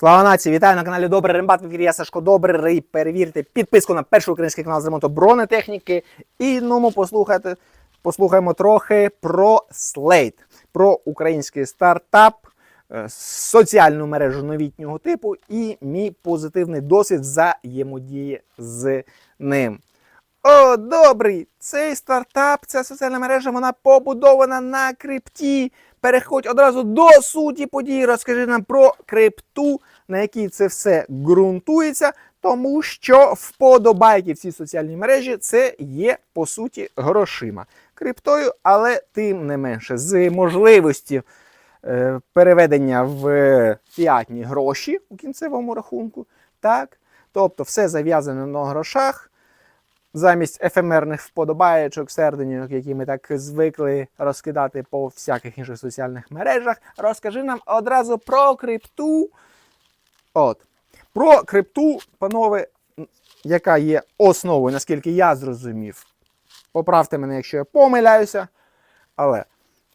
Слава нації! Вітаю на каналі Добрий Рембат. В ефірі я Сашко Добрий. Перевірте підписку на перший український канал з ремонту бронетехніки. І ну, послухайте, послухаємо трохи про Slate, про український стартап, е, соціальну мережу новітнього типу і мій позитивний досвід взаємодії з ним. О, добрий! Цей стартап, ця соціальна мережа, вона побудована на крипті. Переходь одразу до суті подій. Розкажи нам про крипту, на якій це все ґрунтується, тому що вподобайки в цій соціальній мережі це є по суті грошима. Криптою, але тим не менше, з можливості е, переведення в фіатні гроші у кінцевому рахунку. Так? Тобто все зав'язане на грошах. Замість ефемерних вподобаєчок, серденьок, які ми так звикли розкидати по всяких інших соціальних мережах, розкажи нам одразу про крипту. От. Про крипту, панове, яка є основою, наскільки я зрозумів. Поправте мене, якщо я помиляюся. Але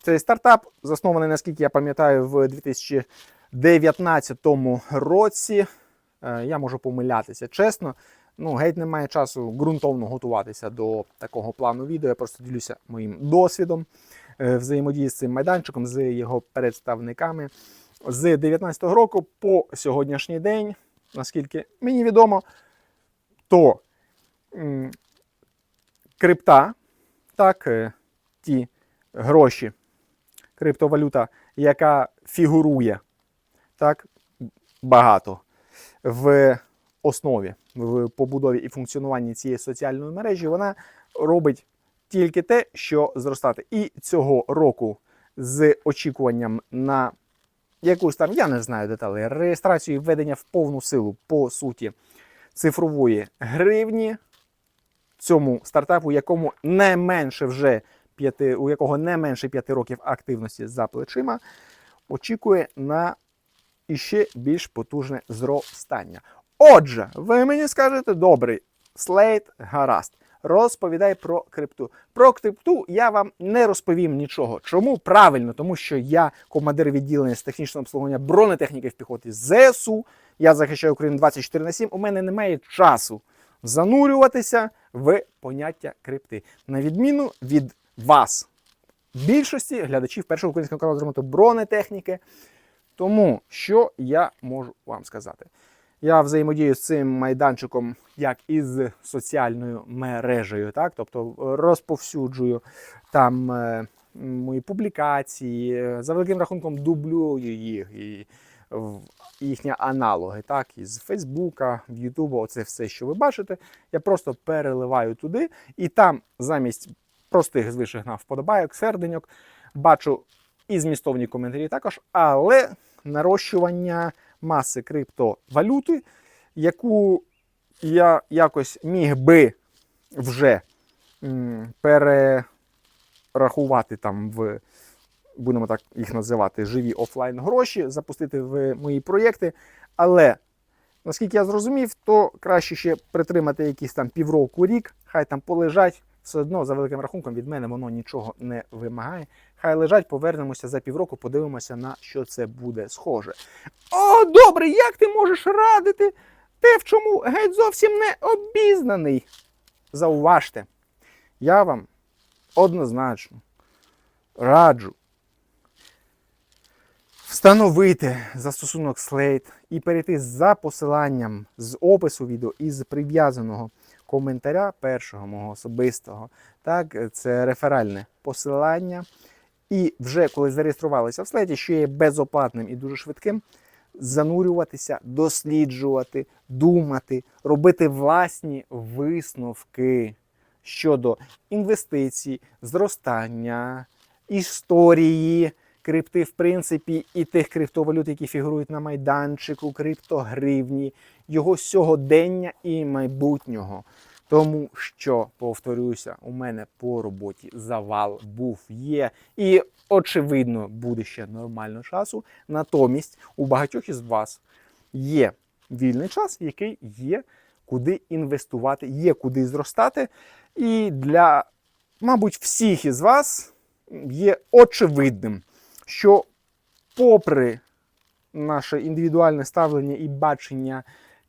цей стартап заснований, наскільки я пам'ятаю, в 2019 році. Е, Я можу помилятися, чесно. Ну, геть немає часу ґрунтовно готуватися до такого плану відео. Я просто ділюся моїм досвідом е, взаємодії з цим майданчиком, з його представниками. З 2019 року по сьогоднішній день, наскільки мені відомо, то крипта, так, е, ті гроші, криптовалюта, яка фігурує так, багато в основі, в побудові і функціонуванні цієї соціальної мережі, вона робить тільки те, що зростати. І цього року з очікуванням на якусь там, я не знаю деталей, реєстрацію і введення в повну силу, по суті, цифрової гривні цьому стартапу, якому не менше вже п'яти, у якого не менше 5 років активності за плечима, очікує на іще більш потужне зростання. Отже, ви мені скажете, добрий, слейт, гаразд. Розповідай про крипту. Про крипту я вам не розповім нічого. Чому? Правильно, тому що я командир відділення з технічного обслуговування бронетехніки в піхоті ЗСУ. Я захищаю Україну 24 на 7. У мене немає часу занурюватися в поняття крипти. На відміну від вас, більшості глядачів першого українського каналу з ремонту бронетехніки. Тому що я можу вам сказати? Я взаємодію з цим майданчиком як із соціальною мережею, так? тобто розповсюджую там е, мої публікації, е, за великим рахунком дублюю їх і їхні аналоги, так, із Фейсбука, в Ютуба, оце все, що ви бачите, я просто переливаю туди, і там замість простих звичайних на вподобайок, серденьок, бачу і змістовні коментарі також, але нарощування маси криптовалюти, яку я якось міг би вже перерахувати там в, будемо так їх називати, живі офлайн гроші, запустити в мої проєкти. Але наскільки я зрозумів, то краще ще притримати якісь там півроку рік, хай там полежать. Все одно, за великим рахунком, від мене воно нічого не вимагає. Хай лежать, повернемося за півроку, подивимося, на що це буде схоже. О, добре, як ти можеш радити? Ти в чому геть зовсім не обізнаний. Зауважте, я вам однозначно раджу встановити застосунок Slate і перейти за посиланням з опису відео із прив'язаного коментаря першого мого особистого. Так, це реферальне посилання. І вже коли зареєструвалися в слайді, що є безоплатним і дуже швидким, занурюватися, досліджувати, думати, робити власні висновки щодо інвестицій, зростання, історії крипти, в принципі, і тих криптовалют, які фігурують на майданчику, криптогривні, його сьогодення і майбутнього. Тому що, повторюся, у мене по роботі завал був, є, і, очевидно, буде ще нормально часу. Натомість у багатьох із вас є вільний час, який є куди інвестувати, є куди зростати. І для, мабуть, всіх із вас є очевидним, що, попри наше індивідуальне ставлення і бачення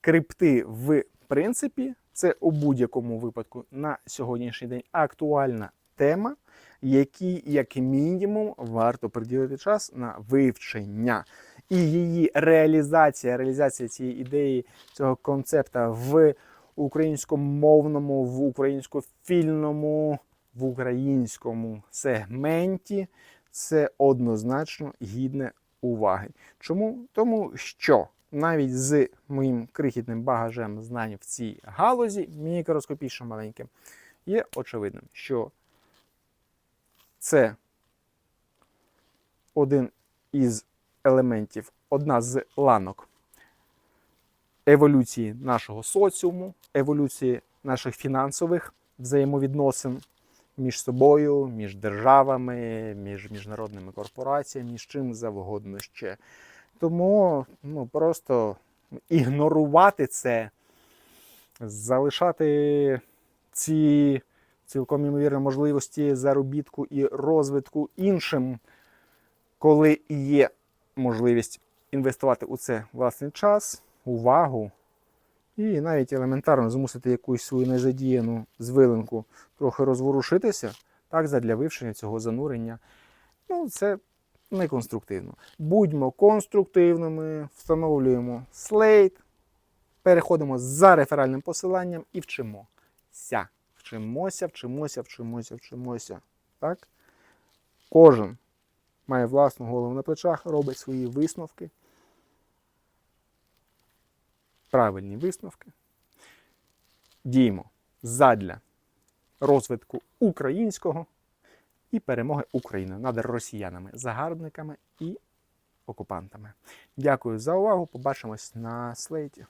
крипти в принципі, це у будь-якому випадку на сьогоднішній день актуальна тема, якій, як мінімум, варто приділити час на вивчення. І її реалізація, реалізація цієї ідеї, цього концепта в українськомовному, в українськофільному, в українському сегменті це однозначно гідне уваги. Чому? Тому що навіть з моїм крихітним багажем знань в цій галузі, мікроскопічно маленьким, є очевидним, що це один із елементів, одна з ланок еволюції нашого соціуму, еволюції наших фінансових взаємовідносин між собою, між державами, між міжнародними корпораціями, між чим завгодно ще. Тому ну, просто ігнорувати це, залишати ці цілком імовірні можливості заробітку і розвитку іншим, коли є можливість інвестувати у це власний час, увагу і навіть елементарно змусити якусь свою незадіяну звилинку трохи розворушитися, так, задля вивчення цього занурення. Ну, це не конструктивно. Будьмо конструктивними, встановлюємо слейт, переходимо за реферальним посиланням і вчимося. Вчимося, вчимося, вчимося, вчимося. Так? Кожен має власну голову на плечах, робить свої висновки. Правильні висновки. Діємо задля розвитку українського і перемоги України над росіянами, загарбниками і окупантами. Дякую за увагу. Побачимось на слейті.